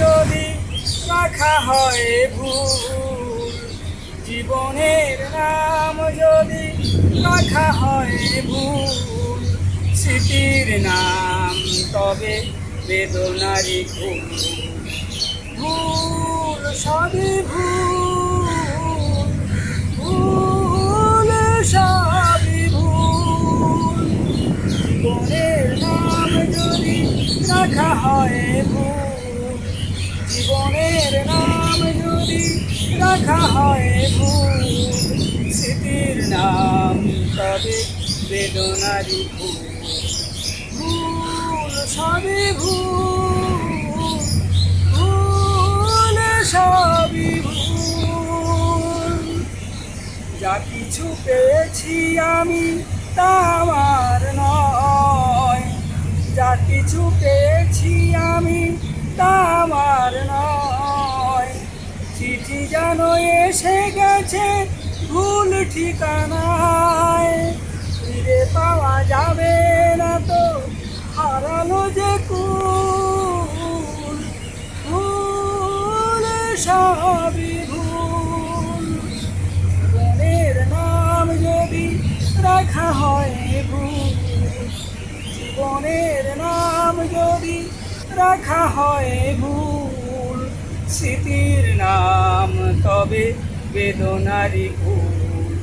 যদি রাখা হয় ভুল, জীবনের নাম যদি রাখা হয় ভুল, স্মৃতির নাম তবে বেদনারি ভুল ভুল সবই ভুল ভুল সবই ভুল। জীবনের নাম যদি রাখা হয় ভুল জীবনের নাম যদি রাখা হয় ভুল, স্মৃতির নাম তবে বেদনারি ভুল। ভুল সবই ভুল ভুল, সবই ভুল। যা কিছু পেয়েছি আমি তা আমার নয়। যা কিছু পেয়েছি আমি তা আমার যেন এসে গেছে ভুল ঠিকানায়। ফিরে পাওয়া যাবে না তো, হারালো যে কুল। ভুল সবই ভুল। জীবনের নাম যদি রাখা হয় ভুল, জীবনের নাম যদি রাখা হয় ভুল, স্মৃতির নাম বেদনারি ভুল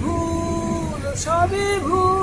ভুল সবই ভুল।